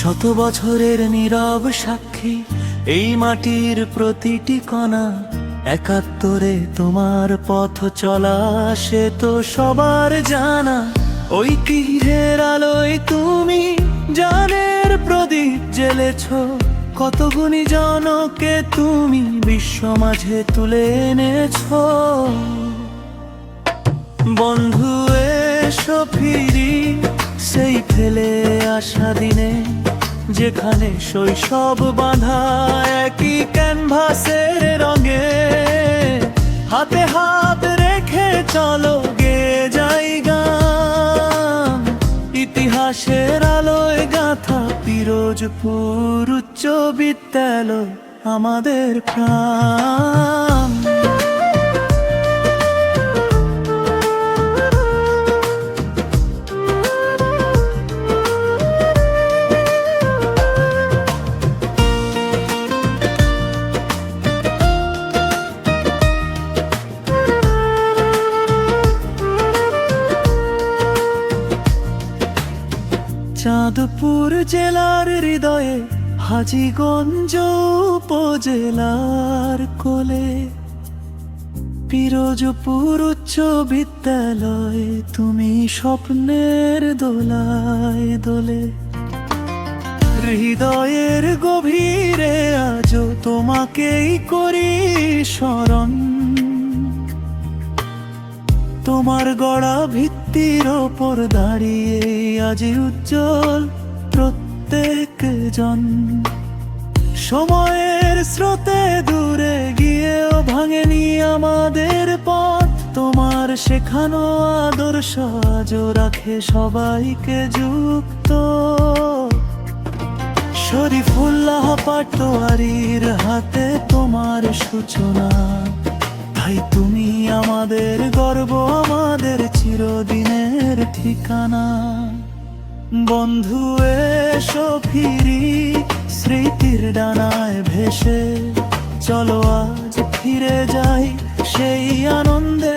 শত বছরের নীরব সাক্ষী, এই মাটির প্রতিটি কণা একাত্তরে তোমার পথ চলা, সে তো সবার জানা। ওই তীরের আলোয় তুমি জানের প্রদীপ জ্বেলেছ, কত গুণী জনকে তুমি বিশ্ব মাঝে তুলে এনেছ। বন্ধু, এসো ফিরি, সেই ফেলে আসা দিনে। যেখানে শৈশব বাঁধা একই ক্যানভাসের রঙে। হাতে হাত রেখে চলো গে যাই গান। ইতিহাসের আলোয় গাথা পিরোজপুর উচ্চ বিদ্যালয় আমাদের প্রাণ। চাঁদপুর জেলার হৃদয়ে হাজিগঞ্জ উপজেলার কোলে। পিরোজপুর উচ্চ বিদ্যালয়, তুমি স্বপ্নের দোলায় দোলে। হৃদয়ের গভীরে আজ তোমাকেই করি স্মরণ। তোমার গড়া ভিত্তির ওপর দাঁড়িয়ে আজ উজ্জ্বল প্রত্যেক জন সময়ের স্রোতে দূরে গিয়েও ভাঙেনি আমাদের পথ। তোমার শেখানো আদর্শ আজও রাখে সবাইকে যুক্ত। শরীফুল্লাহ পাটোয়ারির হাতে তোমার সূচনা। তাই তুমি আমাদের গর্ব, আমাদের চিরদিনের ঠিকানা। বন্ধু, এসো ফিরি, স্মৃতির ডানায় ভেসে। চলো আজ ফিরে যাই সেই আনন্দের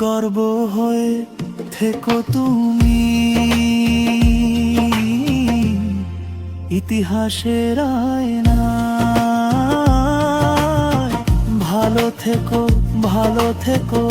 গর্ব হয়ে থেকো তুমি। ইতিহাসের আয়না ভালো থেকো ভালো থেকো।